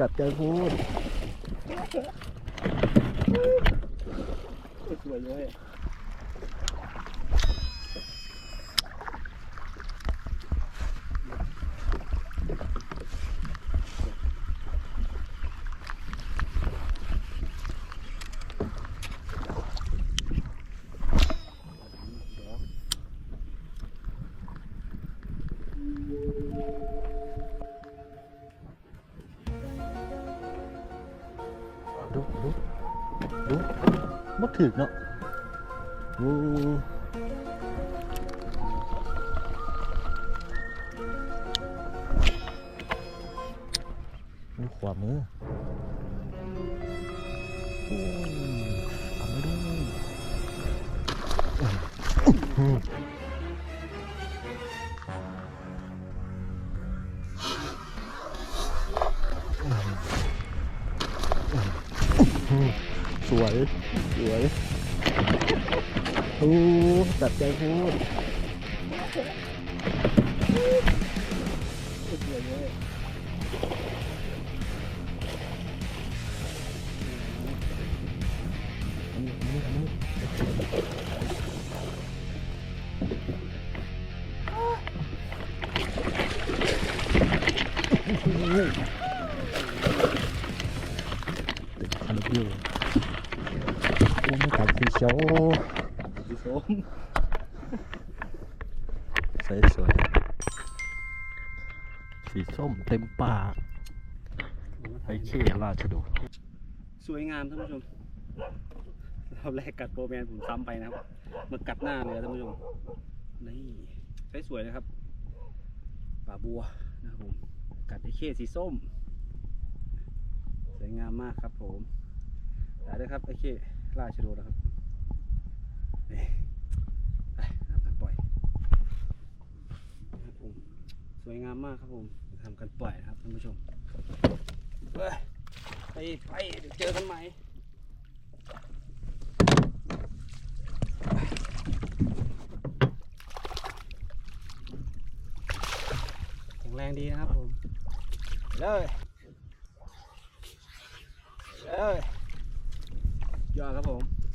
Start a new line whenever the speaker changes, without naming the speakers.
กัดใจพูด
สวยเลย
ดูดูดูมัดถึกเนาะโอ้ดูขวามือโอ้ทำไม่ได้ สวย สวยโอ้จัดใจพูด
สวยเลย
อั อยู่โอ้ไม่กัดสีเขียว
สีส้ม
สวยสวยสีส้มเต็มปากไอ้เขี้ยราชดู
สวยงามท่านผู้ชมรอบแรกกัดโปรแมนผมซ้ำไปนะครับมากัดหน้าเลยท่านผู้ชมนี่ใช้สวยนะครับป่าบัวนะครับผมกัดไอ้เข้สีส้มสวยงามมากครับผม ได้ด้วยครับไอ้เข้ราชโดนะครับนี่ไปทำการปล่อยครับผมสวยงามมากครับผมทำการปล่อยนะครับท่านผู้ชมเฮ้ยไปไปเดี๋ยวเจอกันใหม่แข็งแรงดีนะครับผมเลยเลย ยอดครับผม